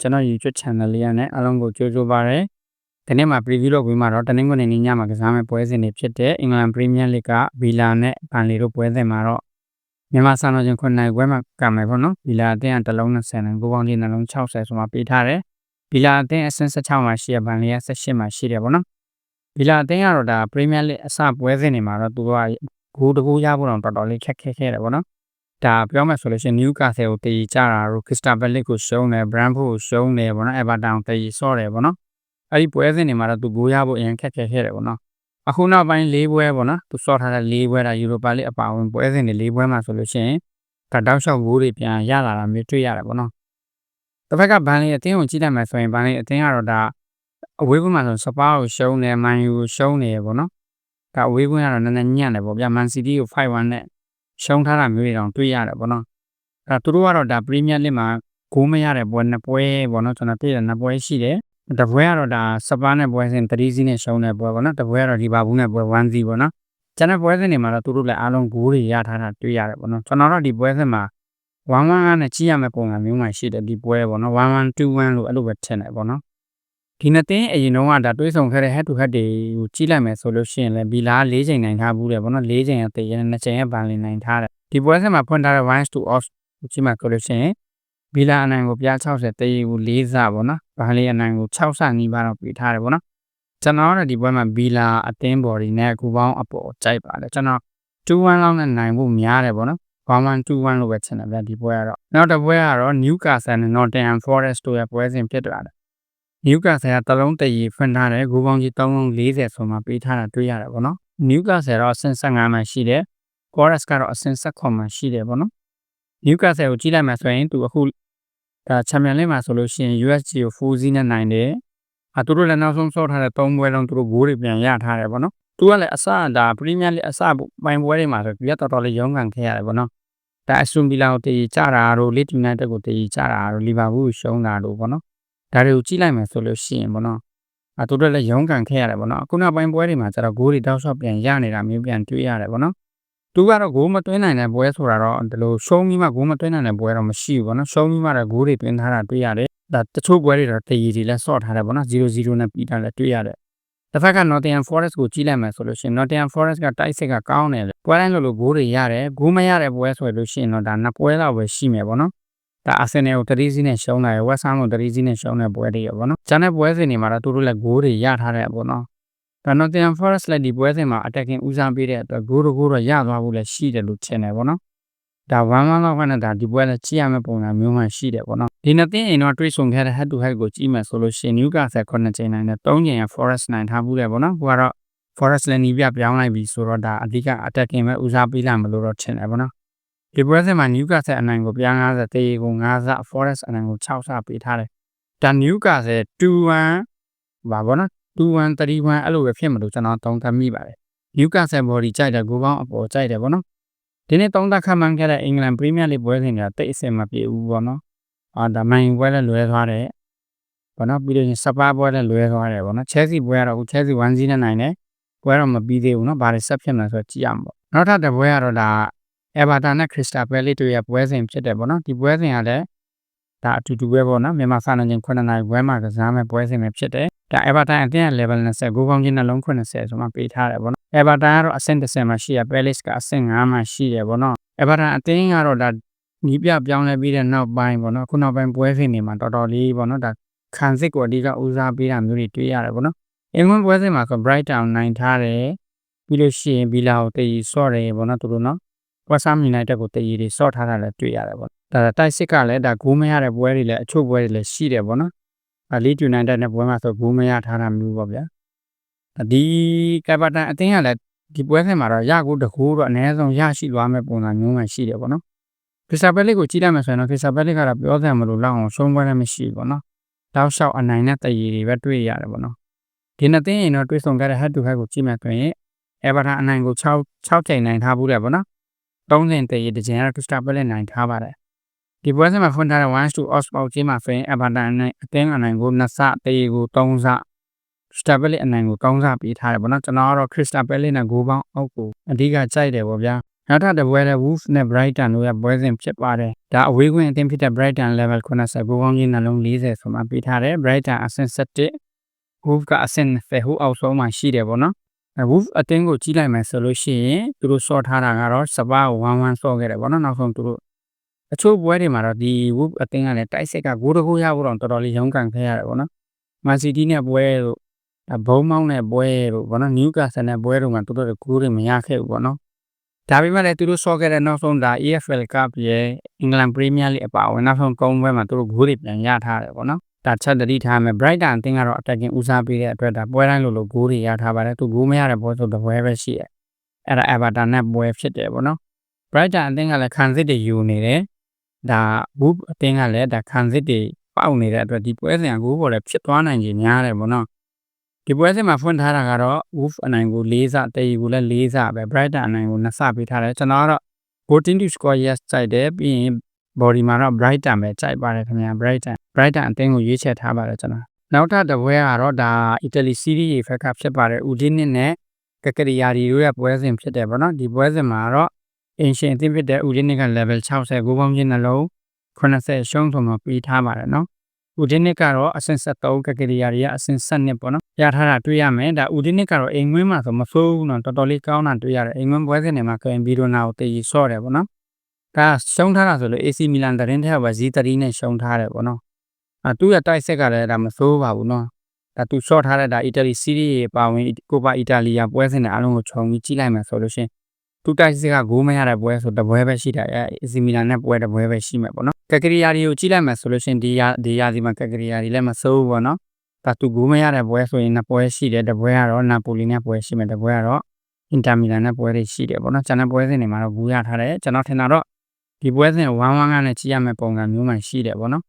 ကျွန်တော် YouTube channel လေးရနဲ့အားလုံးကိုကြိုဆိုပါရစေ။ဒီနေ့မှာ preview လုပ်ပြီးမှတော့တနင်္ဂနွေနေ့ညမှာကစားမယ့်ပွဲစဉ်တွေဖြစ်တဲ့ England Premier League ကဗီလာနဲ့ဘန်လီတို့ပွဲစဉ်မှာတော့မြန်မာစံတော်ချိန်9နိုင်ပွဲမှာကမယ်ပေါ့နော်။ဗီလာအသင်းကတလုံး20နဲ့ကိုပေါင်းချင်းနှလုံး60ဆိုမှပေးထားတယ်။ဗီလာအသင်းအဆင့်16မှာရှိရဘန်လီက18မှာရှိတယ်ပေါ့နော်။ဗီလာအသင်းကတော့ဒါ Premier League အစပွဲစဉ်တွေမှာတော့သူတို့ကဂိုးတကူရဖို့တော့တော်တော်လေးခက်ခဲခဲ့တယ်ပေါ့နော်။ ဒါပြောမှဆိုလို့ရှိရင် Newcastle ကိုတည်ကြတာတို့ Crystal Palace ကိုရှုံးတယ် Brentford ကိုရှုံးတယ်ပေါ့နော် Everton ကိုတည်ဆော့တယ်ပေါ့နော်အဲ့ဒီပွဲစဉ်တွေမှာတော့သူဂိုးရဖို့အရင်ခက်ခဲခဲ့တယ်ပေါ့နော်အခုနောက်ပိုင်း၄ပွဲပေါ့နော်သူဆော့ထားတဲ့၄ပွဲဒါ Europa League အပါအဝင်ပွဲစဉ်တွေ၄ပွဲမှာဆိုလို့ရှိရင်ကတောက်လျှောက်ဂိုးတွေပြန်ရလာတာမျိုးတွေ့ရတယ်ပေါ့နော်တစ်ဖက်ကဘန်လီအသင်းကိုကြည့်လိုက်မှဆိုရင်ဘန်လီအသင်းကတော့ဒါအဝေးကွင်းမှာဆိုစပါးကိုရှုံးတယ်မန်ယူကိုရှုံးနေရပေါ့နော်ဒါအဝေးကွင်းကတော့နည်းနည်းညံ့တယ်ပေါ့ဗျာမန်စီးတီးကို5-1နဲ့ ရှုံးထားတာမျိုးတွေတောင်တွေ့ရတယ်ပေါ့နော်အဲသူတို့ကတော့ဒါပရီးမီးယားလိမှာဂိုးမရတဲ့ပွဲနှစ်ပွဲပေါ့နော်ကျွန်တော်ပြည့်တဲ့နှစ်ပွဲရှိတယ်တပွဲကတော့ဒါစပါးနဲ့ပွဲစဉ်3စီးနဲ့ရှုံးတဲ့ပွဲပေါ့နော်တပွဲကတော့ဒီဘာဘူးနဲ့ပွဲ1စီးပေါ့နော်ကျန်တဲ့ပွဲစဉ်တွေမှာတော့သူတို့လည်းအားလုံးဂိုးတွေရထားတာတွေ့ရတယ်ပေါ့နော်ကျွန်တော်တို့ဒီပွဲစဉ်မှာ1-1နဲ့ကြီးရမယ့်ပုံစံမျိုးမှရှိတယ်ဒီပွဲပေါ့နော်1-1-2-1လို့အဲ့လိုပဲထင်တယ်ပေါ့နော် ဒီနှစ်သင်းအရင်တုန်းကဒါတွေးဆုံခဲ့တဲ့ head to head တွေကိုကြီးလိုက်မယ်ဆိုလို့ရှိရင်လည်းဘီလာ၄ချိန်နိုင်ထားဘူးတယ်ပေါ့နော်၄ချိန်ရဲ့တည်ရ2ချိန်ရဲ့ဘန်လင်နိုင်ထားတယ်ဒီပွဲစဉ်မှာဖွင့်ထားတဲ့1 to off ကြီးမှဆိုလို့ရှိရင်ဘီလာအနိုင်ကိုပြ60တည်ဘူး၄စပေါ့နော်ဘာလီအနိုင်ကို6ဆနီးပါးတော့ပေးထားတယ်ပေါ့နော်ကျွန်တော်တို့ဒီပွဲမှာဘီလာအသင်းဘော်ဒီနဲ့အခုပေါင်းအပေါ်ကြိုက်ပါတယ်ကျွန်တော်2-1လောက်နဲ့နိုင်ဖို့များတယ်ပေါ့နော်1-1-2-1လို့ပဲချင်တယ်ဗျဒီပွဲကတော့နောက်တစ်ပွဲကတော့ Newcastle နဲ့ Nottingham Forest တို့ရဲ့ပွဲစဉ်ဖြစ်သွားတယ် Newcastle ကတလုံးတရီဖွင့်ထားတယ်ဂိုးပေါင်းကြီး340ဆိုမှပေးထားတာတွေ့ရတယ်ပေါ့နော် Newcastle တော့အဆင့်15မှာရှိတယ် Forest ကတော့အဆင့်16မှာရှိတယ်ပေါ့နော် Newcastle ကိုကြည့်လိုက်မှဆိုရင်သူအခုဒါချန်ပီယံလိမှာဆိုလို့ရှိရင် USG ကို4 0နဲ့နိုင်တယ်။အသူတို့လည်းနောက်ဆုံးဆော့ထားတဲ့3ပွဲလုံးသူတို့ဂိုးတွေပြန်ရထားတယ်ပေါ့နော်။သူကလည်းအစဒါပရီးမီးယားလိအစပိုင်ပွဲတွေမှာဆိုပြတော်တော်လေးရုန်းကန်ခဲ့ရတယ်ပေါ့နော်။ဒါအဆွန်ဘီလာကိုတည်ကြတာတို့လစ်ယူနိုက်တက်ကိုတည်ကြတာတို့လီဗာပူးကိုရှုံးတာတို့ပေါ့နော်။ ဒါတွေကိုကြည့်လိုက်မယ်ဆိုလို့ရှိရင်ပေါ့နော်။အသူတို့လည်းရုန်းကန်ခဲ့ရတယ်ပေါ့နော်။အခုနောက်ပိုင်းပွဲတွေမှာကျတော့ဂိုးတွေတောက်လျှောက်ပြန်ရနေတာမျိုးပြန်တွေ့ရတယ်ပေါ့နော်။သူကတော့ဂိုးမသွင်းနိုင်တဲ့ပွဲဆိုတာတော့ဒီလိုရှုံးပြီးမှဂိုးမသွင်းနိုင်တဲ့ပွဲတော့မရှိဘူးပေါ့နော်ရှုံးပြီးမှတော့ဂိုးတွေသွင်းထားတာတွေ့ရတယ်ဒါတချို့ပွဲတွေတော့တရီတွေလည်းဆော့ထားတယ်ပေါ့နော်0-0နဲ့ပြီးတာလည်းတွေ့ရတယ်တစ်ဖက်က Nottingham Forest ကိုကြည့်လိုက်မယ်ဆိုလို့ရှိရင် Nottingham Forest ကတိုက်စစ်ကကောင်းတယ်ပွဲတိုင်းလိုလိုဂိုးတွေရတယ်ဂိုးမရတဲ့ပွဲဆိုလို့ရှိရင်တော့ဒါနှစ်ပွဲလောက်ပဲရှိမယ်ပေါ့နော် ဒါအာဆင်နယ်ကို3စီးနဲ့ရှုံးတယ်ဝက်ဆမ်ကို3စီးနဲ့ရှုံးတဲ့ပွဲတွေရပေါ့နော်။ကျန်တဲ့ပွဲစဉ်တွေမှာတော့သူတို့လည်းဂိုးတွေရထားတယ်ပေါ့နော်ဒါ Nottingham Forest လည်းဒီပွဲစဉ်မှာ attacking ဦးစားပေးတဲ့အတွက်ဂိုးတဂိုးတော့ရသွားဖို့လည်းရှိတယ်လို့ထင်တယ်ပေါ့နော်ဒါ1 1လောက်ကနဲ့ဒါဒီပွဲလည်းကြည့်ရမယ့်ပုံစံမျိုးမှရှိတယ်ပေါ့နော်ဒီနှစ်သင်းအိမ်တော့တွေးဆုံခဲ့တဲ့ head to head ကိုကြည့်မယ်ဆိုလို့ရှိရင် Newcastle 9ချိန်နိုင်တယ်3ချိန်ရ Forest နိုင်ထားဘူးတယ်ပေါ့နော်ဟိုကတော့ Forest လည်းနီးပြပြောင်းလိုက်ပြီဆိုတော့ဒါအဓိက attacking ပဲဦးစားပေးလာမလို့တော့ထင်တယ်ပေါ့နော် ဒီပွဲစဉ်မှာ Newcastle အနိုင်ကိုပြား90တေးကို9ဆ Forest အနိုင်ကို6ဆပေးထားတယ်ဒါ Newcastle 2-1ပါပေါ့နော်2-1 3-1အဲ့လိုပဲဖြစ်မလို့ကျွန်တော်သုံးသပ်မိပါတယ်။ Newcastle body ကြိုက်တယ်ကိုပေါင်းအပေါ်ကြိုက်တယ်ပေါ့နော်။ဒီနေ့သုံးသပ်ခန့်မှန်းခဲ့တဲ့ England Premier League ပွဲစဉ်ကတိတ်အဆင်မပြေဘူးပေါ့နော်။အာဒါမိုင်ပွဲလည်းလွဲသွားတယ်။ပေါ့နော်ပြီးတော့စပါးပွဲလည်းလွဲသွားတယ်ပေါ့နော်။ Chelsea ပွဲကတော့ Chelsea 1-0နဲ့နိုင်တယ်။ပွဲတော့မပြီးသေးဘူးနော်။ဘာတွေဆက်ဖြစ်မလဲဆိုတော့ကြည့်ရမှာပေါ့။နောက်ထပ်တစ်ပွဲကတော့ဒါ Everton နဲ့ Crystal Palace တို့ရဲ့ပွဲစဉ်ဖြစ်တယ်ပေါ့နော်။ဒီပွဲစဉ်ကလည်းဒါအတူတူပဲပေါ့နော်။မြန်မာစံတော်ချိန်9နာရီပွဲမှာကစားမဲ့ပွဲစဉ်ပဲဖြစ်တယ်ဒါ Everton အသင်းရဲ့ level 20ဂိုးပေါင်းချင်းနှလုံး80ဆိုမှပေးထားတယ်ဗောနော် Everton ကတော့အဆင့်30မှာရှိရ Palace ကအဆင့်9မှာရှိတယ်ဗောနော် Everton အသင်းကတော့ဒါနီးပြပြောင်းလဲပြီးတဲ့နောက်ပိုင်းဗောနော်ခုနောက်ပိုင်းပွဲစဉ်တွေမှာတော်တော်လေးဗောနော်ဒါခံစစ်ကိုအဓိကဦးစားပေးတာမျိုးတွေတွေ့ရတယ်ဗောနော်အင်္ဂလန်ပွဲစဉ်မှာဆို Brighton နိုင်ထားတယ်ပြီးလို့ရှိရင် Villa ကိုတည်ဆော့တယ်ဗောနော်သူတို့နော် West Ham United ကိုတည်ရီဆော့ထားတာလည်းတွေ့ရတယ်ဗောဒါတိုက်စစ်ကလည်းဒါဂိုးမရတဲ့ပွဲတွေလည်းအချို့ပွဲတွေလည်းရှိတယ်ဗောနော်လီဒ်ယူနိုက်တက်နဲ့ပွဲမှာဆိုဂိုးမရထားတာမျိုးပေါ့ဗျာဒီကပ်ပတန်အသင်းကလည်းဒီပွဲစဉ်မှာတော့ရကိုတကိုးတော့အနည်းဆုံးရရှိသွားမဲ့ပုံစံမျိုးမှရှိတယ်ပေါ့နော်ခရစ်စပယ်လစ်ကိုကြည့်လိုက်မှဆိုရင်တော့ခရစ်စပယ်လစ်ကတော့ပြောစရာမလိုလောက်အောင်ရှုံးပွဲလည်းမရှိဘူးပေါ့နော်တောက်လျှောက်အနိုင်နဲ့တည်ရည်တွေပဲတွေ့ရတယ်ပေါ့နော်ဒီနှစ်သင်းရင်တော့တွေ့ဆုံခဲ့တဲ့ head to head ကိုကြည့်မှဆိုရင် Everton အနိုင်ကို6 6ချိန်နိုင်ထားဘူးတယ်ပေါ့နော် 30တည်ရည်တစ်ချိန်ကတော့ Crystal Palace နိုင်ထားပါတယ်ဒီပွဲစဉ်မှာဖွင့်ထားတဲ့1 to odds ပေါက်ချင်းမှာဆိုရင် Everton နဲ့အသင်းအနိုင်ကို2ဆတေးကို3ဆ Crystal Palace အနိုင်ကို3ဆပေးထားတယ်ဗောနော်ကျွန်တော်ကတော့ Crystal Palace နဲ့ဂိုးပေါင်းအောက်ကိုအဓိကကြိုက်တယ်ဗောဗျာနောက်ထပ်တစ်ပွဲလည်း Wolves နဲ့ Brighton တို့ရဲ့ပွဲစဉ်ဖြစ်ပါတယ်ဒါအဝေးကွင်းအသင်းဖြစ်တဲ့ Brighton level 89ကောင်းကြီးနှလုံး40ဆိုမှပေးထားတယ် Brighton အဆင့်7 Wolves ကအဆင့်20ဟိုအောက်ဆုံးမှာရှိတယ်ပေါ့နော် အဲ Wolves အသင်းကိုကြီးလိုက်မယ်ဆိုလို့ရှိရင်သူတို့စော့ထားတာကတော့စပါးကို1-1စော့ခဲ့တယ်ပေါ့နော်နောက်ဆုံးသူတို့အချို့ပွဲတွေမှာတော့ဒီ Wolves အသင်းကလည်းတိုက်စစ်ကဂိုးတကူရဖို့တော့တော်တော်လေးရုန်းကန်ခဲ့ရတယ်ပေါ့နော် Man City နဲ့ပွဲတို့ဘုံမောင်းနဲ့ပွဲတို့ပေါ့နော် Newcastle နဲ့ပွဲတို့မှာသူတို့ဂိုးတွေမရခဲ့ဘူးပေါ့နော်ဒါပေမဲ့လည်းသူတို့စော့ခဲ့တဲ့နောက်ဆုံးဒါ EFL Cup ရဲ့အင်္ဂလန် Premier League အပါအဝင်နောက်ဆုံးကုန်းပွဲမှာသူတို့ဂိုးတွေပြန်ရထားတယ်ပေါ့နော် ဒါချက်တတိထားမယ် Brighton အသင်းကတော့ attacking ဦးစားပေးတဲ့အတွက်ဒါပွဲတိုင်းလိုလိုဂိုးတွေရထားပါတယ်သူဂိုးမရတဲ့ပွဲဆိုတစ်ပွဲပဲရှိတယ်အဲ့ဒါ Everton နဲ့ပွဲဖြစ်တယ်ပေါ့နော် Brighton အသင်းကလည်းခံစစ်တွေယူနေတယ်ဒါ Wolf အသင်းကလည်းဒါခံစစ်တွေပေါက်နေတဲ့အတွက်ဒီပွဲစဉ်ကဂိုးပေါ်လည်းဖြစ်သွားနိုင်ခြင်းများတယ်ပေါ့နော်ဒီပွဲစဉ်မှာဖွင့်ထားတာကတော့ Wolf အနိုင်ကို၄စတည်ယူကိုလည်း၄စပဲ Brighton အနိုင်ကို2စပေးထားတယ်ကျွန်တော်ကတော့ voting to score yes ကြိုက်တယ်ပြီးရင် body မှာတော့ Brighton ပဲကြိုက်ပါတယ်ခင်ဗျာ Brighton Brighton အသင်းကိုရွေးချယ်ထားပါတယ်ကျွန်တော်နောက်ထပ်တစ်ပွဲကတော့ဒါ Italy Serie A ဘက်ကဖြစ်ပါတယ် Udine နဲ့ကကရီယာရီတို့ရဲ့ပွဲစဉ်ဖြစ်တယ်ပေါ့နော်ဒီပွဲစဉ်မှာတော့အင်ရှင်အသင်းဖြစ်တဲ့ Udine က level 60ဂိုးပေါင်းချင်းနှလုံး80ရှုံးဆုံးမှာပေးထားပါတယ်နော်ဦးဒင်းနစ်ကတော့အဆင့်73ကကရီယာတွေကအဆင့်7ပေါ့နော်ရထားတာတွေ့ရမယ်ဒါဦးဒင်းနစ်ကတော့အိမ်ငွင်းမှာဆိုမဆိုးဘူးနော်တော်တော်လေးကောင်းတာတွေ့ရတယ်အိမ်ငွင်းပွဲစဉ်တွေမှာကင်ဘီရိုနာကိုတည်ရီဆော့တယ်ပေါ့နော်ဒါရှုံးထားတာဆိုလို့ AC မီလန်တရင်ထဲကပဲဇီး3နဲ့ရှုံးထားတယ်ပေါ့နော် အဲသူ့ရဲ့တိုက်ဆက်ကလည်းဒါမဆိုးပါဘူးနော်ဒါသူဆော့ထားတဲ့ဒါအီတလီစီးရီးပါဝင်ကိုပါအီတာလီယာပွဲစဉ်တွေအားလုံးကိုခြုံပြီးကြည့်လိုက်မယ်ဆိုလို့ရှင်သူတိုက်စစ်ကဂိုးမရတဲ့ပွဲဆိုတပွဲပဲရှိတာအဲအစီမီလန်နဲ့ပွဲတပွဲပဲရှိမယ်ပေါ့နော်ကကရီယာတွေကိုကြည့်လိုက်မယ်ဆိုလို့ရှင်ဒီယာဒီယာဒီမှာကကရီယာတွေလည်းမစိုးဘူးပေါ့နော်ဒါသူဂိုးမရတဲ့ပွဲဆိုရင်နှစ်ပွဲရှိတယ်တပွဲကတော့နာပိုလီနဲ့ပွဲရှိမယ်တပွဲကတော့အင်တာမီလန်နဲ့ပွဲတွေရှိတယ်ပေါ့နော်ကျန်တဲ့ပွဲစဉ်တွေမှာတော့ဂိုးရထားတယ်ကျွန်တော်ထင်တာတော့ဒီပွဲစဉ်1 1ကနဲ့ကြည့်ရမယ့်ပုံစံမျိုးမှရှိတယ်ပေါ့နော်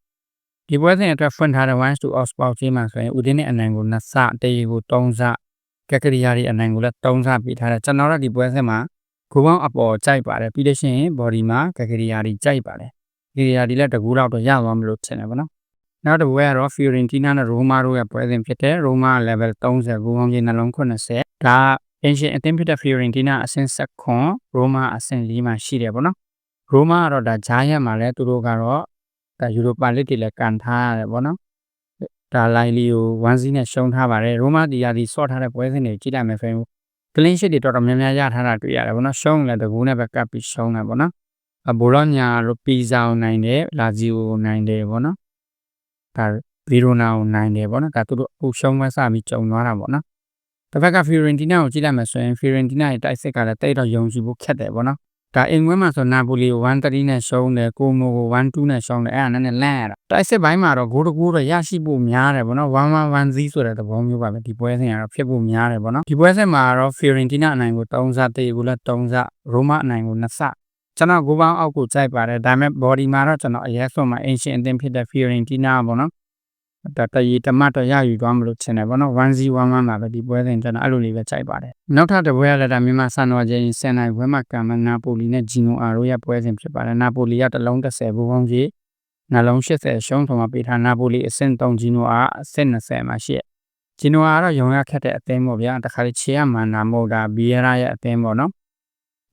ဒီပွဲစဉ်အတွက်ဖွင့်ထားတဲ့1 to Oxford ချင်းမှာဆိုရင်ဦးဒင်းနဲ့အနိုင်ကို2စတေးကို3စကကရီယာတွေအနိုင်ကိုလည်း3စပေးထားတယ်ကျွန်တော်တို့ဒီပွဲစဉ်မှာကိုပေါင်းအပေါ်ကြိုက်ပါတယ်ပြီးလို့ရှိရင် body မှာကကရီယာတွေကြိုက်ပါတယ်ကကရီယာတွေလည်းတကူတော့တော့ရသွားမလို့ထင်တယ်ဗောနော်နောက်တစ်ပွဲကတော့ Fiorentina နဲ့ Roma တို့ရဲ့ပွဲစဉ်ဖြစ်တဲ့ Roma level 30ကိုပေါင်းကြီးနှလုံး80ဒါအင်ရှင်အသင်းဖြစ်တဲ့ Fiorentina အဆင့်7 Roma အဆင့်4မှာရှိတယ်ဗောနော် Roma ကတော့ဒါဂျာယက်မှာလည်းသူတို့ကတော့ ဒါ Europa League တွေလည်းကန်ထားရတယ်ဗောနော်ဒါလိုင်းလီကို1 0နဲ့ရှုံးထားပါတယ် Roma ဒီယာဒီဆော့ထားတဲ့ပွဲစဉ်တွေကြည့်လိုက်မယ်ဆိုရင် clean sheet တွေတော်တော်များများရထားတာတွေ့ရတယ်ဗောနော်ရှုံးလည်းတကူနဲ့ပဲကပ်ပြီးရှုံးတယ်ဗောနော်အဘိုလောညာတို့ပီဇာကိုနိုင်တယ်လာဇီယိုကိုနိုင်တယ်ဗောနော်ဒါဗီရိုနာကိုနိုင်တယ်ဗောနော်ဒါသူတို့အခုရှုံးပွဲစပြီးကြုံသွားတာဗောနော်တစ်ဖက်က Fiorentina ကိုကြည့်လိုက်မယ်ဆိုရင် Fiorentina ရဲ့တိုက်စစ်ကလည်းတိတ်တော့ယုံကြည်ဖို့ခက်တယ်ဗောနော် ဒါအင်ကွင်းမှာဆိုနာပိုလီကို1-3နဲ့ရှုံးတယ်ကိုမိုကို1-2နဲ့ရှုံးတယ်အဲ့ဒါနဲ့လန့်ရတာတိုက်စစ်ပိုင်းမှာတော့ဂိုးတကူတော့ရရှိဖို့များတယ်ဗောနော်1-1 0ဆိုတဲ့သဘောမျိုးပါပဲဒီပွဲစဉ်ကတော့ဖြစ်ဖို့များတယ်ဗောနော်ဒီပွဲစဉ်မှာတော့ Fiorentina အနိုင်ကို3စတေးကိုလည်း3စ Roma အနိုင်ကို2စကျွန်တော်ဂိုးပေါင်းအောက်ကိုကြိုက်ပါတယ်ဒါပေမဲ့ body မှာတော့ကျွန်တော်အရက်ဆုံးမှာ ancient အသင်းဖြစ်တဲ့ Fiorentina ပေါ့နော် တတရီတမတ်တော့ရယူသွားမလို့ထင်တယ်ဗောနော်1-0-1-1မှာပဲဒီပွဲစဉ်ကျွန်တော်အဲ့လိုလေးပဲကြိုက်ပါတယ်နောက်ထပ်တစ်ပွဲရတဲ့ဒါမြန်မာစံတော်ချင်းစင်နိုင်ပွဲမှာကံမနာပိုလီနဲ့ဂျီနိုအာတို့ရဲ့ပွဲစဉ်ဖြစ်ပါတယ်နာပိုလီကတလုံး30ဘူပေါင်းကြီးနှလုံး80ရှုံးထုံမှာပေးထားနာပိုလီအဆင့်3ဂျီနိုအာအဆင့်20မှာရှိဂျီနိုအာကတော့ရုံရခက်တဲ့အသင်းပေါ့ဗျာတခါလေချေရမန်နာမို့ဒါဘီယရာရဲ့အသင်းပေါ့နော်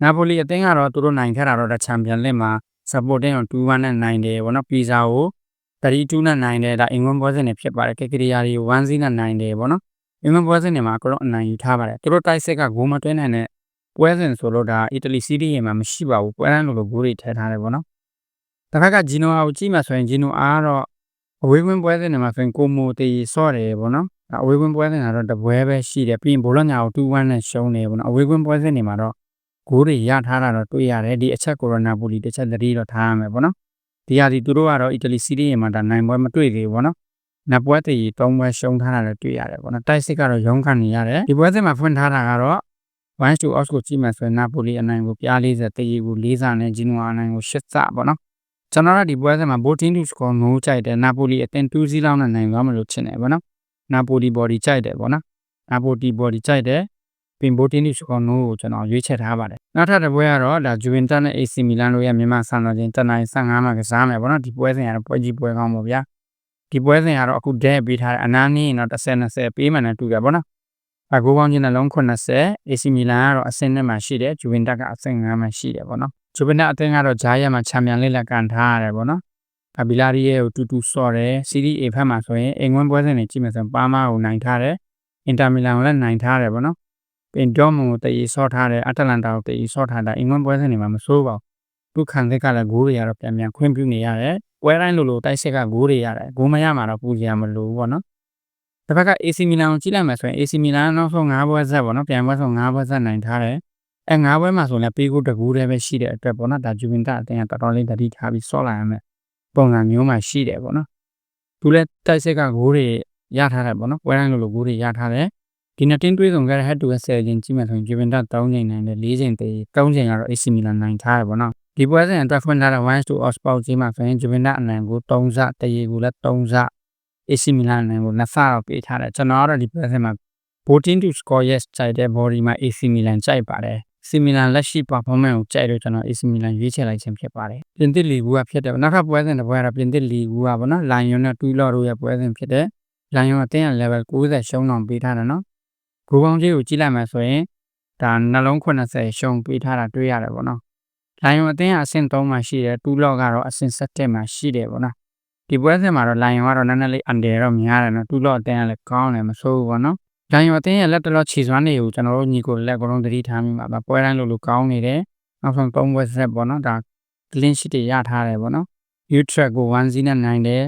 နာပိုလီအသင်းကတော့သူတို့နိုင်ခဲ့တာတော့ချန်ပီယံလစ်မှာ supporting ကို2-1နဲ့နိုင်တယ်ဗောနော်ပီဇာကို 32နဲ့နိုင်တယ်ဒါအင်္ဂလန်ပွဲစဉ်တွေဖြစ်ပါတယ်ကက်ကရီယာတွေ1-0နဲ့နိုင်တယ်ဗောနော်အင်္ဂလန်ပွဲစဉ်တွေမှာကတော့အနိုင်ယူထားပါတယ်သူတို့တိုက်စစ်ကဂိုးမတွဲနိုင်တဲ့ပွဲစဉ်ဆိုလို့ဒါအီတလီစီးရီးရေမှာမရှိပါဘူးပွဲတိုင်းလိုလိုဂိုးတွေထည့်ထားတယ်ဗောနော်တစ်ဖက်ကဂျီနိုအာကိုကြည့်မှဆိုရင်ဂျီနိုအာကတော့အဝေးဝင်ပွဲစဉ်တွေမှာဆိုရင်ကိုမိုတီဆော့တယ်ဗောနော်အဝေးဝင်ပွဲစဉ်ကတော့တပွဲပဲရှိတယ်ပြီးရင်ဘိုလော့ညာကို2-1နဲ့ရှုံးတယ်ဗောနော်အဝေးဝင်ပွဲစဉ်တွေမှာတော့ဂိုးတွေရထားတာတော့တွေ့ရတယ်ဒီအချက်ကိုရိုနာပူလီတစ်ချက်သတိတော့ထားရမယ်ပေါ့နော် ဒီဟာဒီသူတို့ကတော့အီတလီစီးရီးရေမှာဒါနိုင်ပွဲမတွေ့သေးဘူးပေါ့နော်နပွဲတည်၃ပွဲရှုံးထားတာလည်းတွေ့ရတယ်ပေါ့နော်တိုက်စစ်ကတော့ရုံးခံနေရတယ်ဒီပွဲစဉ်မှာဖွင့်ထားတာကတော့1 to Ox ကိုကြည့်မှဆိုရင်နာပိုလီအနိုင်ကိုပြား40တည်ကို40နဲ့ဂျီနိုအာအနိုင်ကို8စပေါ့နော်ကျွန်တော်တို့ဒီပွဲစဉ်မှာ Botin to score ငိုးကြိုက်တယ်နာပိုလီအတင်း2-0လောက်နဲ့နိုင်သွားမလို့ချင်တယ်ပေါ့နော်နာပိုလီ body ကြိုက်တယ်ပေါ့နော်နာပိုလီ body ကြိုက်တယ် ပင်ဘိုတင်းနီစကောနိုကိုကျွန်တော်ရွေးချယ်ထားပါတယ်နောက်ထပ်တစ်ပွဲကတော့ဒါဂျူဝင်တက်နဲ့ AC မီလန်တို့ရဲ့မြန်မာစံတော်ချိန်တနင်္လာ15မှာကစားမယ်ပေါ့နော်ဒီပွဲစဉ်ကတော့ပွဲကြီးပွဲကောင်းပါဗျာဒီပွဲစဉ်ကတော့အခုဒဲပေးထားတဲ့အနားနီးရင်တော့10 20ပေးမှန်းနဲ့တူတယ်ပေါ့နော်အဂိုးပေါင်းချင်းနှလုံး80 AC မီလန်ကတော့အဆင့်2မှာရှိတယ်ဂျူဗင်တက်ကအဆင့်5မှာရှိတယ်ပေါ့နော်ဂျူဗင်တက်အသင်းကတော့ဂျားရက်မှာချန်ပီယံလိလက်ကန်ထားရတယ်ပေါ့နော်အဘီလာရီရဲ့ကိုတူတူဆော့တယ်စီရီအေဖက်မှာဆိုရင်အင်္ဂွန်ပွဲစဉ်တွေကြည့်မယ်ဆိုရင်ပါမာကိုနိုင်ထားတယ်အင်တာမီလန်ကိုလည်းနိုင်ထားတယ်ပေါ့နော် ပင်ဒေါမန်ကိုတည်ဆော့ထားတယ်အတလန်တာကိုတည်ဆော့ထားတာအင်္ဂွန်ပွဲစဉ်တွေမှာမဆိုးပါဘူးသူခံသက်ကလည်းဂိုးတွေကတော့ပြန်ပြန်ခွင့်ပြုနေရတယ်ပွဲတိုင်းလိုလိုတိုက်ဆက်ကဂိုးတွေရတယ်ဂိုးမရမှာတော့ပူကြရမလို့ပေါ့နော်တစ်ဖက်က AC မီလန်ကိုကြည့်လိုက်မယ်ဆိုရင် AC မီလန်နောက်ဆုံး9ပွဲဆက်ပေါ့နော်ပြန်ပွဲဆုံး9ပွဲဆက်နိုင်ထားတယ်အဲ9ပွဲမှာဆိုလည်းပေးကိုတကူတည်းပဲရှိတဲ့အတွက်ပေါ့နော်ဒါဂျူဗင်တာအတင်းကတော်တော်လေးတတိထားပြီးဆော့လိုက်ရမယ်ပုံစံမျိုးမှရှိတယ်ပေါ့နော်သူလည်းတိုက်ဆက်ကဂိုးတွေရထားတယ်ပေါ့နော်ပွဲတိုင်းလိုလိုဂိုးတွေရထားတယ် ဒီနှစ်တင်းတွေးဆောင်ခဲ့တဲ့ head to head 10ချင်းကြည့်မယ်ဆိုရင်ဂျူဗင်တာ3ချိန်နိုင်တယ်4ချိန်သေး3ချိန်ကတော့ AC မီလန်နိုင်ထားတယ်ပေါ့နော်ဒီပွဲစဉ်အတွက်ဖွင့်ထားတဲ့1 to Osport ကြီးမှာဆိုရင်ဂျူဗင်တာအနိုင်ကို3စတရေကိုလည်း3စ AC မီလန်အနိုင်ကိုနှစ်ဆတော့ပေးထားတယ်ကျွန်တော်ကတော့ဒီပွဲစဉ်မှာ voting to score yes ကြိုက်တဲ့ body မှာ AC မီလန်ကြိုက်ပါတယ် AC မီလန်လက်ရှိ performance ကိုကြိုက်လို့ကျွန်တော် AC မီလန်ရွေးချယ်လိုက်ခြင်းဖြစ်ပါတယ်ပြင်သစ်လီဂူကဖြစ်တယ်နောက်ထပ်ပွဲစဉ်တစ်ပွဲကတော့ပြင်သစ်လီဂူကပေါ့နော်လိုင်ယွန်နဲ့တူလော့တို့ရဲ့ပွဲစဉ်ဖြစ်တယ်လိုင်ယွန်အသင်းက level 90ရှုံးတော့ပေးထားတယ်နော် ဂိုးပေါင်းကြီးကိုကြည့်လိုက်မှဆိုရင်ဒါနှလုံး80ရှုံးပေးထားတာတွေ့ရတယ်ပေါ့နော်လိုင်ယွန်အသင်းကအဆင့်3မှာရှိတယ်တူလော့ကတော့အဆင့်7မှာရှိတယ်ပေါ့နော်ဒီပွဲစဉ်မှာတော့လိုင်ယွန်ကတော့နည်းနည်းလေးအန်တယ်တော့များတယ်နော်တူလော့အသင်းကလည်းကောင်းတယ်မဆိုးဘူးပေါ့နော်လိုင်ယွန်အသင်းရဲ့လက်တလော့ခြေစွမ်းတွေကိုကျွန်တော်တို့ညီကိုလက်ကတော့သတိထားမိမှာပါပွဲတိုင်းလိုလိုကောင်းနေတယ်နောက်ဆုံး3ပွဲဆက်ပေါ့နော်ဒါ clean sheet တွေရထားတယ်ပေါ့နော် U track ကို1 0နဲ့နိုင်တယ်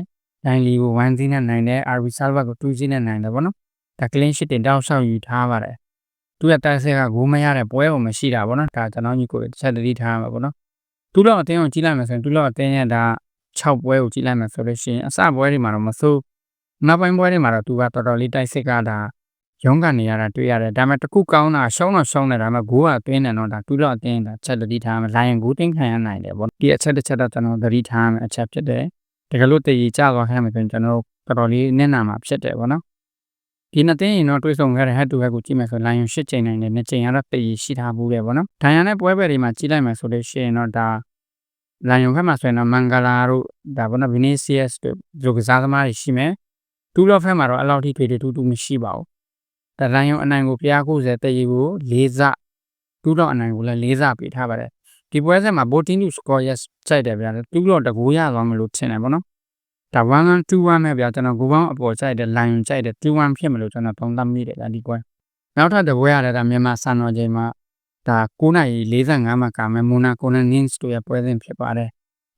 ဒိုင်လီကို1 0နဲ့နိုင်တယ် RB server ကို2 0နဲ့နိုင်တယ်ပေါ့နော် ဒါ clean sheet တွေတောက်လျှောက်ယူထားပါတယ်သူရဲ့တိုက်ဆက်ကဂိုးမရတဲ့ပွဲပေါ်မရှိတာပေါ့နော်ဒါကျွန်တော်ညီကိုတစ်ချက်သတိထားမှာပေါ့နော်တူလော့အသင်းကိုကြည့်လိုက်မယ်ဆိုရင်တူလော့အသင်းရဲ့ဒါ6ပွဲကိုကြည့်လိုက်မယ်ဆိုလို့ရှိရင်အစပွဲတွေမှာတော့မဆိုးနောက်ပိုင်းပွဲတွေမှာတော့သူကတော်တော်လေးတိုက်စစ်ကဒါရုံးကနေရတာတွေ့ရတယ်ဒါပေမဲ့တခုကောင်းတာရှောင်းတော့ရှောင်းတယ်ဒါပေမဲ့ဂိုးကအတွင်းတယ်တော့ဒါတူလော့အသင်းဒါချက်သတိထားမယ်လိုင်ယန်ဂိုးတင်းခံရနိုင်တယ်ပေါ့ဒီအချက်တစ်ချက်တော့ကျွန်တော်သတိထားမယ်အချက်ဖြစ်တယ်တကယ်လို့တည်ကြသွားခဲ့မယ်ဆိုရင်ကျွန်တော်တော်တော်လေးနစ်နာမှာဖြစ်တယ်ပေါ့နော် ဒီနှစ်သိန်းရင်တော့တွေးဆုံခဲ့တဲ့ head to head ကိုကြည့်မယ်ဆိုလိုင်ယွန်၈ချိန်နိုင်တယ်နှစ်ချိန်ကတော့တည်ရှိထားဘူးလေပေါ့နော်ဒိုင်ယာနဲ့ပွဲပဲတွေမှာကြည့်လိုက်မယ်ဆိုလို့ရှိရင်တော့ဒါလိုင်ယွန်ဘက်မှာဆိုရင်တော့မန်ဂလာတို့ဒါပေါ့နော်ဗီနီစီယက်တို့ဒီကစားသမားတွေရှိမယ်တူလော့ဖက်မှာတော့အလောက်ထိထွေထွေတူတူမရှိပါဘူးဒါလိုင်ယွန်အနိုင်ကိုပြား90တည်ကို၄စတူလော့အနိုင်ကိုလည်း၄စပေးထားပါတယ်ဒီပွဲဆက်မှာ voting to score yes ကြိုက်တယ်ဗျာတူလော့တကူရသွားမလို့ထင်တယ်ပေါ့နော် ဒါ1 1 2 1နဲ့ဗျာကျွန်တော်ကိုပေါင်းအပေါ်ကြိုက်တယ် lion ကြိုက်တယ်2 1ဖြစ်မလို့ကျွန်တော်သုံးသပ်မိတယ်ဗျာဒီကွဲနောက်ထပ်တပွဲရတယ်ဒါမြန်မာစံတော်ချိန်မှာဒါ9:45မှာကာမယ်မိုနာကိုနဲ့ nins တို့ရဲ့ပွဲစဉ်ဖြစ်ပါတယ်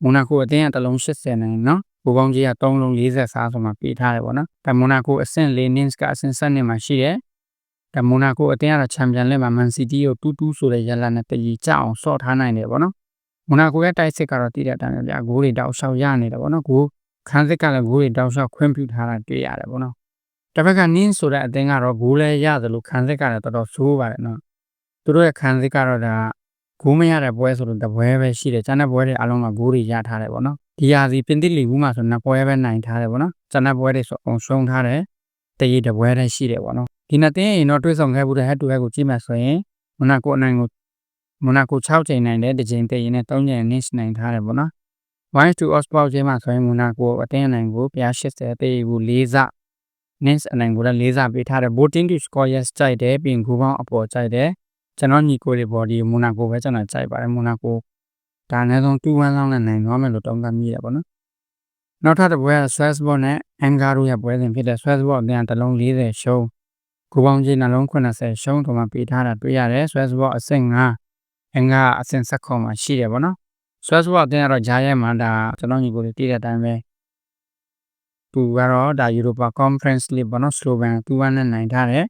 မိုနာကိုအတင်းကတလုံး80နိုင်နော်ကိုပေါင်းကြီးက3လုံး40စားဆိုမှပေးထားတယ်ပေါ့နော်ဒါမိုနာကိုအဆင့်4 nins ကအဆင့်7နဲ့မှာရှိတယ်ဒါမိုနာကိုအတင်းကတော့ချန်ပီယံလက်မှာ Man City ကို2-2ဆိုတဲ့ရလနဲ့တည်ကြအောင်ဆော့ထားနိုင်တယ်ပေါ့နော်မိုနာကိုရဲ့တိုက်စစ်ကတော့တည်တဲ့အတိုင်းပဲဗျာဂိုးတွေတောက်လျှောက်ရနေတယ်ပေါ့နော်ဂိုး ခန်းစစ်ကလည်းဂိုးတွေတောက်လျှောက်ခွင့်ပြုထားတာတွေ့ရတယ်ပေါ့နော်တစ်ဖက်ကနင်းဆိုတဲ့အသင်းကတော့ဂိုးလဲရတယ်လို့ခန်းစစ်ကလည်းတော်တော်ဆိုးပါတယ်နော်သူတို့ရဲ့ခန်းစစ်ကတော့ဒါဂိုးမရတဲ့ပွဲဆိုတော့တပွဲပဲရှိတယ်ကျန်တဲ့ပွဲတွေအလုံးကဂိုးတွေရထားတယ်ပေါ့နော်ဒီဟာစီပြင်သစ်လီဘူးမှာဆိုနှစ်ပွဲပဲနိုင်ထားတယ်ပေါ့နော်ကျန်တဲ့ပွဲတွေဆိုအောင်ရှုံးထားတယ်တရေတပွဲတည်းရှိတယ်ပေါ့နော်ဒီနှစ်သင်းရင်တော့တွေးဆောင်ခဲ့ဘူးတဲ့ head to head ကိုကြည့်မှဆိုရင်မနာကိုအနိုင်ကိုမနာကို6ချိန်နိုင်တယ်တစ်ချိန်တရင်နဲ့3ချိန် niche နိုင်ထားတယ်ပေါ့နော် Wise to Oxford ချင်းမှာဆိုရင်မူနာကိုအတင်းအနိုင်ကို180တေးဘူး၄စ Nins အနိုင်ကိုလည်း၄စပေးထားတယ် Voting to score yes ကြိုက်တယ်ပြင်ကူပေါင်းအပေါ်ကြိုက်တယ်ကျွန်တော်ညီကိုတွေ body မူနာကိုပဲကျွန်တော်ကြိုက်ပါတယ်မူနာကိုဒါအနည်းဆုံး2-1လောက်နဲ့နိုင်သွားမယ်လို့တောင်းတမိရပါတော့နောက်ထပ်တစ်ပွဲက Swissball နဲ့ Anger တို့ရဲ့ပွဲစဉ်ဖြစ်တဲ့ Swissball အတင်းတလုံး40ရှုံးကိုပေါင်းကြီးနှလုံး80ရှုံးတို့မှပေးထားတာတွေ့ရတယ် Swissball အဆင့်5 Anger အဆင့်7မှာရှိတယ်ပေါ့နော် ဆွဲဆွအတင်းကတော့ဂျာရဲမှာဒါကျွန်တော်ညီကိုတည်တဲ့အတိုင်းပဲသူကတော့ဒါ Europa Conference League ဘောနော် Slovan သူကနဲ့နိုင်ထားတယ်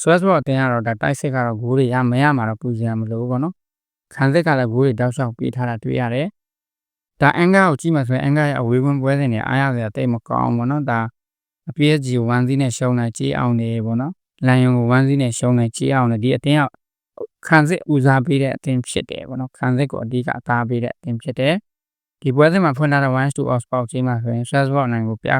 ဆွဲဆွအတင်းကတော့ဒါတိုက်စစ်ကတော့ဂိုးတွေရမရမှာတော့ပူစရာမလိုဘူးပေါ့နော်ခံစစ်ကလည်းဂိုးတွေတောက်လျှောက်ပေးထားတာတွေ့ရတယ်ဒါအန်ဂါကိုကြည့်မှဆိုရင်အန်ဂါရဲ့အဝေးဝင်ပွဲစဉ်တွေအားရစရာတိတ်မကောင်းဘူးပေါ့နော်ဒါ PSG 1-0နဲ့ရှုံးလိုက်ကြေးအောင်နေပေါ့နော်လန်ယွန်ကို1-0နဲ့ရှုံးလိုက်ကြေးအောင်နေဒီအတင်းက ခံစစ်ဦးစားပေးတဲ့အသင်းဖြစ်တယ်ပေါ့နော်ခံစစ်ကိုအဓိကအသားပေးတဲ့အသင်းဖြစ်တယ်ဒီပွဲစဉ်မှာဖွင့်ထားတဲ့1 to Oxford ချင်းမှာဆိုရင် Strasbourg အနိုင်ကိုပြ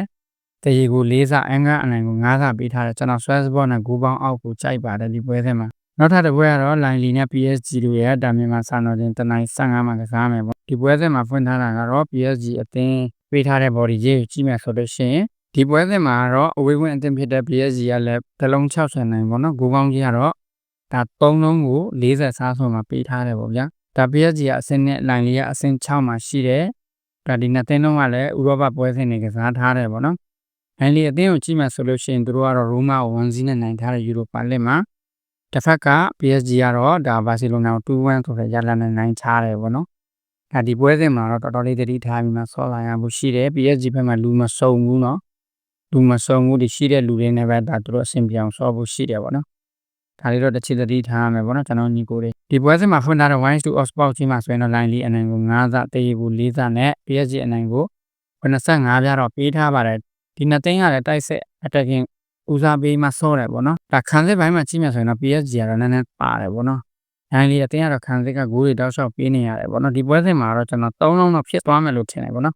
90တရေကို၄စအင်္ဂါအနိုင်ကို9စပေးထားတယ်ကျွန်တော် Strasbourg နဲ့ဂိုးပေါင်းအောက်ကိုကြိုက်ပါတယ်ဒီပွဲစဉ်မှာနောက်ထပ်တစ်ပွဲကတော့ Line Lee နဲ့ PSG တို့ရဲ့ဒါမြန်မာစာတော်ချင်းတနိုင်15မှာကစားမယ်ပေါ့ဒီပွဲစဉ်မှာဖွင့်ထားတာကတော့ PSG အသင်းပေးထားတဲ့ body ကြီးကိုကြည့်မယ်ဆိုလို့ရှိရင်ဒီပွဲစဉ်မှာတော့အဝေးဝင်အသင်းဖြစ်တဲ့ PSG ကလည်းတစ်လုံး60နိုင်ပေါ့နော်ဂိုးကောင်းကြီးကတော့ ဒါသုံးလုံးကို40စားဆုံးမှာပေးထားတယ်ပေါ့ဗျာဒါပြည့်ကြီးကအဆင့်နဲ့လိုင်လေးကအဆင့်6မှာရှိတယ်ဒါဒီနှစ်သင်းလုံးကလည်းဥရောပပွဲစဉ်တွေကစားထားတယ်ပေါ့နော်လိုင်လေးအသင်းကိုကြည့်မှဆိုလို့ရှိရင်တို့ကတော့ရိုမာကို1-0နဲ့နိုင်ထားတဲ့ယူရိုပါလက်မှာတစ်ဖက်က PSG ကတော့ဒါဘာစီလိုနာကို2-1ဆိုတဲ့ရလနဲ့နိုင်ချတယ်ပေါ့နော်ဒါဒီပွဲစဉ်မှာတော့တော်တော်လေးသတိထားပြီးမှဆော့လာရမှုရှိတယ် PSG ဘက်မှာလူမစုံဘူးနော်လူမစုံမှုတွေရှိတဲ့လူတွေနဲ့ပဲဒါတို့အဆင်ပြေအောင်ဆော့ဖို့ရှိတယ်ပေါ့နော် ဒါလေးတော့တစ်ချက်တတိထားရမယ်ပေါ့နော်ကျွန်တော်ညီကိုတွေဒီပွဲစဉ်မှာဖွင့်ထားတဲ့ Wines to Oxford ကြီးမှာဆိုရင်တော့ line လေးအနိုင်ကို9စတေးဘူး4စနဲ့ PSG အနိုင်ကို85ပြားတော့ပေးထားပါတယ်ဒီနှစ်သိန်းကလည်းတိုက်ဆက် attacking ဦးစားပေးမှဆော့တယ်ပေါ့နော်ဒါခံစစ်ပိုင်းမှာကြည့်မြဆိုရင်တော့ PSG ကတော့နည်းနည်းပါတယ်ပေါ့နော်နိုင်လေးအတင်းကတော့ခံစစ်ကဂိုးတွေတောက်လျှောက်ပေးနေရတယ်ပေါ့နော်ဒီပွဲစဉ်မှာတော့ကျွန်တော်3လုံးတော့ဖြစ်သွားမယ်လို့ထင်တယ်ပေါ့နော်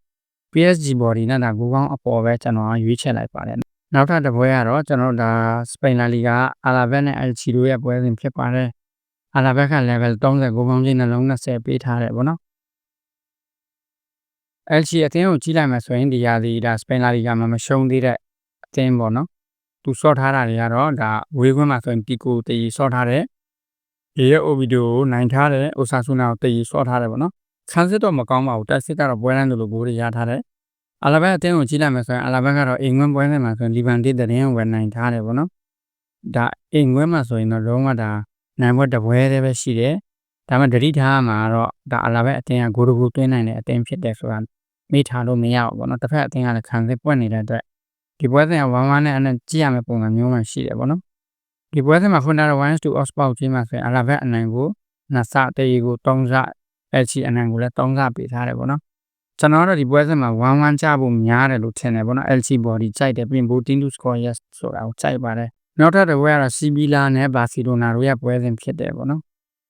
PSG body နဲ့ဒါဂိုးကောင်းအပေါ်ပဲကျွန်တော်ရွေးချယ်လိုက်ပါတယ် နောက်ထပ်တစ်ပွဲကတော့ကျွန်တော်ဒါစပိန်လာလီဂါအာလာဘက်နဲ့အယ်ချီတို့ရဲ့ပွဲစဉ်ဖြစ်ပါတယ်အာလာဘက်က level 30ဂိုးကောင်းချင်းနှလုံး20ပေးထားတယ်ပေါ့နော်အယ်ချီအသင်းကိုကြီးလိုက်မှဆိုရင်ဒီရာသီဒါစပိန်လာလီဂါမှာမရှုံးသေးတဲ့အသင်းပေါ့နော်သူစော့ထားတာတွေကတော့ဒါဝေးခွင်းမှာဆိုရင်တီကိုတည်စော့ထားတယ်ဒီရဲ့ Ovidio ကိုနိုင်ထားတယ်အိုဆာဆူနာကိုတည်စော့ထားတယ်ပေါ့နော်ခန်းစစ်တော့မကောင်းပါဘူးတက်စစ်ကတော့ပွဲလန်းလိုလိုဂိုးတွေရထားတယ် အာလာဘက်အသင်းကိုကြီးလိုက်မှဆိုရင်အာလာဘက်ကတော့အိမ်ငွင်းပွဲထဲမှာဆိုရင်လီဗန်တေးတဲ့ရင်ဝယ်နိုင်ထားတယ်ပေါ့နော်ဒါအိမ်ငွင်းမှာဆိုရင်တော့လုံးဝဒါနိုင်ဘွက်တပွဲတည်းပဲရှိတယ်ဒါမှဒတိထားမှာတော့ဒါအာလာဘက်အသင်းကဂိုးတကူသွင်းနိုင်တဲ့အသင်းဖြစ်တယ်ဆိုတာမိထားလို့မရဘူးပေါ့နော်တစ်ဖက်အသင်းကလည်းခံစစ်ပွက်နေတဲ့အတွက်ဒီပွဲစဉ်ကဝမ်းဝမ်းနဲ့အဲ့ကြည့်ရမယ့်ပုံစံမျိုးမှရှိတယ်ပေါ့နော်ဒီပွဲစဉ်မှာဖွင့်ထားတဲ့ Wines to Oxford ချင်းမှာဆိုရင်အာလာဘက်အနိုင်ကိုနှစ်စတရီကို3စအဲ့ချီအနိုင်ကိုလည်း3စပေးထားတယ်ပေါ့နော် ကျွန်တော်တို့ဒီပွဲစဉ်မှာ1-1ကြဖို့များတယ်လို့ထင်တယ်ပေါ့နော် LC body ကြိုက်တယ်ပြင် Botin to score yes ဆိုတာကိုကြိုက်ပါတယ်နောက်ထပ်တစ်ပွဲကတော့ Sevilla နဲ့ Barcelona တို့ရဲ့ပွဲစဉ်ဖြစ်တယ်ပေါ့နော်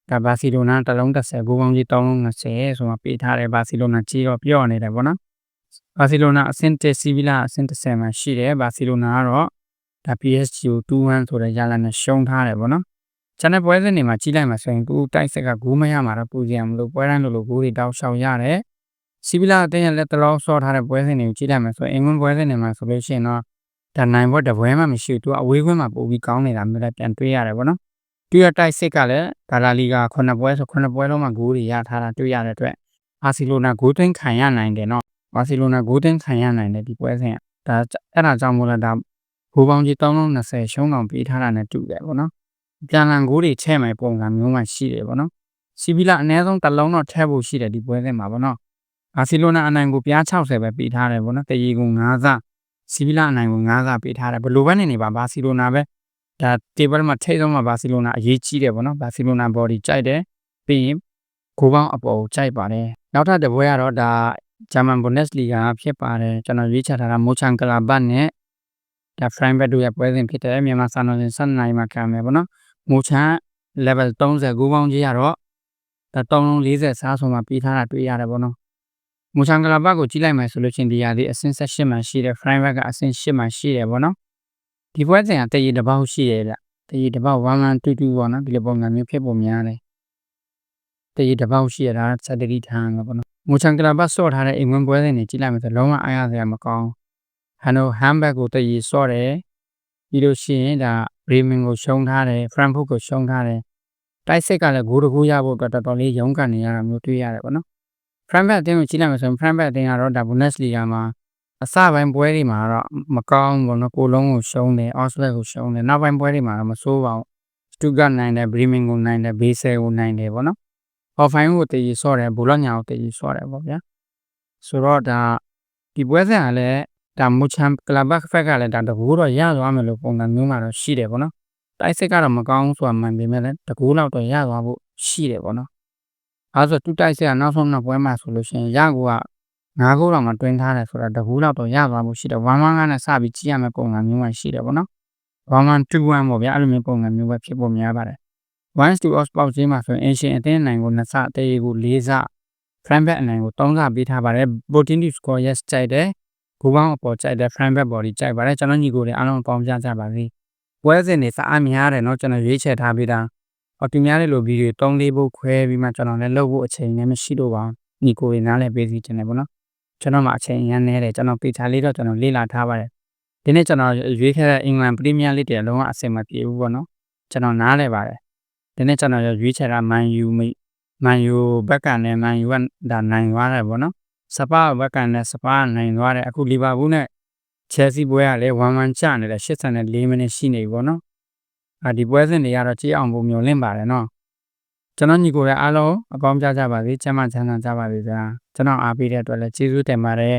ဒါ Barcelona တလုံး30ဂိုးပေါင်းကြီး320ဆိုမှပေးထားတယ် Barcelona ကြီးတော့ပြော့နေတယ်ပေါ့နော် Barcelona အဆင့်1 Sevilla အဆင့်30မှာရှိတယ် Barcelona ကတော့ဒါ PSG ကို2-1ဆိုတဲ့ရလဒ်နဲ့ရှုံးထားတယ်ပေါ့နော်ကျန်တဲ့ပွဲစဉ်တွေမှာကြီးလိုက်မှာဆိုရင်သူတိုက်ဆက်ကဂိုးမရမှာတော့ပူကြံမလို့ပွဲတိုင်းလိုလိုဂိုးတွေတောက်လျှောက်ရတယ် စီဗီလာအသင်းရဲ့လက်တလောဆော့ထားတဲ့ပွဲစဉ်တွေကိုကြီးလိုက်မှာဆိုရင်အင်္ဂလန်ပွဲစဉ်တွေမှာဆိုလို့ရှိရင်တော့ဒါနိုင်ဘတ်တပွဲမှမရှိဘူးသူကအဝေးခွင့်မှာပို့ပြီးကောင်းနေတာမျိုးလည်းပြန်တွေ့ရတယ်ပေါ့နော်သူရတိုက်စစ်ကလည်းဒါလာလီဂါ9ပွဲဆို9ပွဲလုံးမှာဂိုးတွေရထားတာတွေ့ရတဲ့အတွက်ဘာစီလိုနာဂိုးသွင်းခံရနိုင်တယ်နော်ဘာစီလိုနာဂိုးသွင်းခံရနိုင်တယ်ဒီပွဲစဉ်ကဒါအဲ့ဒါကြောင့်မို့လဲဒါဂိုးပေါင်းကြီး320ရှုံးကောင်ပေးထားတာနဲ့တူတယ်ပေါ့နော်ပြန်လန်ဂိုးတွေချဲ့မယ်ပုံစံမျိုးမှရှိတယ်ပေါ့နော်စီဗီလာအနည်းဆုံးတစ်လုံးတော့ထည့်ဖို့ရှိတယ်ဒီပွဲစဉ်မှာပေါ့နော် ဘာစီလိုနာအနိုင်ကိုပြား60ပဲပေးထားတယ်ပေါ့နော်တရီကို9စစီဗီလာအနိုင်ကို9စပေးထားတယ်ဘယ်လိုပဲနေနေပါဘာစီလိုနာပဲဒါ table မှာထိတ်ဆုံးမှာဘာစီလိုနာအရေးကြီးတယ်ပေါ့နော်ဘာစီလိုနာ body ကြိုက်တယ်ပြီးရင်ဂိုးပေါင်းအပေါ်ကိုကြိုက်ပါတယ်နောက်ထပ်တစ်ပွဲကတော့ဒါဂျာမန်ဘွန်ဒက်စ်လီဂါဖြစ်ပါတယ်ကျွန်တော်ရွေးချယ်ထားတာမိုချန်ကလာဘတ်နဲ့ဒါ Frankfurt တို့ရဲ့ပွဲစဉ်ဖြစ်တယ်မြန်မာစံတော်စဉ်7နိုင်မှာခံမယ်ပေါ့နော်မိုချန် level 30ဂိုးပေါင်းကြီးရတော့ဒါ340စားဆုံးမှာပြီးထားတာတွေ့ရတယ်ပေါ့နော် မူချန်ကလာဘတ်ကိုကြီးလိုက်မယ်ဆိုလို့ချင်းဒီရာဒီအဆင့်18မှာရှိတယ် framework ကအဆင့်8မှာရှိတယ်ပေါ့နော်ဒီပွဲစဉ်ကတရေတစ်ပေါက်ရှိတယ်ဗျတရေတစ်ပေါက်1122ပေါ့နော်ဒီလိုပုံစံမျိုးဖြစ်ပုံများတယ်တရေတစ်ပေါက်ရှိရတာစက်တရီထားမှာပေါ့နော်မူချန်ကလာဘတ်ဆော့ထားတဲ့အိမ်ဝင်ပွဲစဉ်တွေကြီးလိုက်မယ်ဆိုလုံးဝအားရစရာမကောင်းဟန်နိုဟမ်ဘတ်ကိုတရေဆော့တယ်ပြီးလို့ရှိရင်ဒါရီမင်ကိုရှုံးထားတယ်ဖရန်ဖုတ်ကိုရှုံးထားတယ်တိုက်စစ်ကလည်းဂိုးတကူရဖို့အတွက်တော်တော်လေးရုန်းကန်နေရတာမျိုးတွေ့ရတယ်ပေါ့နော် Frankfurt အသင်းကိုကြည့်လိုက်မှဆိုရင် Frankfurt အသင်းကတော့ဒါ Bundesliga မှာအစပိုင်းပွဲတွေမှာတော့မကောင်းဘူးနော်ကိုလုံးကိုရှုံးတယ် Augsburg ကိုရှုံးတယ်နောက်ပိုင်းပွဲတွေမှာတော့မဆိုးပါဘူး Stuttgart နိုင်တယ် Bremen ကိုနိုင်တယ် Basel ကိုနိုင်တယ်ပေါ့နော် Hoffenheim ကိုတည်ဆော့တယ် Bologna ကိုတည်ဆော့တယ်ပေါ့ဗျာဆိုတော့ဒါဒီပွဲစဉ်ကလည်းဒါ Munchen Gladbach ဖက်ကလည်းဒါတကူတော့ရသွားမယ်လို့ပုံစံမျိုးမှာတော့ရှိတယ်ပေါ့နော်တိုက်စစ်ကတော့မကောင်းဆိုတာမှန်ပေမဲ့လည်းတကူလောက်တော့ရသွားဖို့ရှိတယ်ပေါ့နော် အဲဆိုတူတိုက်ဆက်ကနောက်ဆုံးနှစ်ပွဲမှာဆိုလို့ရှိရင်ရကူက၅ဂိုးလောက်မှတွင်းထားတယ်ဆိုတာတကူလောက်တော့ရသွားမှုရှိတယ်1 1ကနဲ့စပြီးကြည့်ရမယ့်ပုံစံမျိုးမှရှိတယ်ပေါ့နော်1 1 2 1ပေါ့ဗျာအဲ့လိုမျိုးပုံစံမျိုးပဲဖြစ်ဖို့များပါတယ်1 to Oxford ချင်းမှာဆိုရင် Asian အသင်းနိုင်ကို2စအသေးကို4စ Frankfurt အနိုင်ကို3စပေးထားပါတယ် Botin to score yes ကြိုက်တယ်ဂိုးပေါင်းအပေါ်ကြိုက်တယ် Frankfurt body ကြိုက်ပါတယ်ကျွန်တော်ညီကိုတွေအားလုံးပေါင်းပြကြပါစေပွဲစဉ်တွေစအားများတယ်เนาะကျွန်တော်ရွေးချယ်ထားပေးတာ အော်သူများတဲ့လိုဗီဒီယို3 4ပုတ်ခွဲပြီးမှကျွန်တော်လည်းလုပ်ဖို့အချိန်လည်းမရှိတော့ပါဘူးညီကိုတွေနားလည်းပေးစီချင်တယ်ပေါ့နော်ကျွန်တော်မှအချိန်ရမ်းနေတယ်ကျွန်တော်ပေချာလေးတော့ကျွန်တော်လေ့လာထားပါတယ်ဒီနေ့ကျွန်တော်ရွေးခဲ့တဲ့အင်္ဂလန်ပရီးမီးယားလိတွေအလုံးဝအဆင်မပြေဘူးပေါ့နော်ကျွန်တော်နားလဲပါတယ်ဒီနေ့ကျွန်တော်ရွေးချယ်တာမန်ယူမိမန်ယူဘက်ကနဲ့မန်ယူကဒါနိုင်သွားတယ်ပေါ့နော်စပါဘက်ကနဲ့စပါနိုင်သွားတယ်အခုလီဗာပူးနဲ့ချယ်ဆီပွဲကလည်း1-1ကျနေတယ်84မိနစ်ရှိနေပြီပေါ့နော် အာဒီပွဲစဉ်တွေကတော့ကြည့်အောင်ပုံမျိုးလင့်ပါတယ်နော်ကျွန်တော်ညီကိုလည်းအားလုံးအကောင်းကြကြပါစေကျမ်းမာချမ်းသာကြပါစေဗျာကျွန်တော်အားပေးတဲ့အတွက်လည်းကျေးဇူးတင်ပါတယ်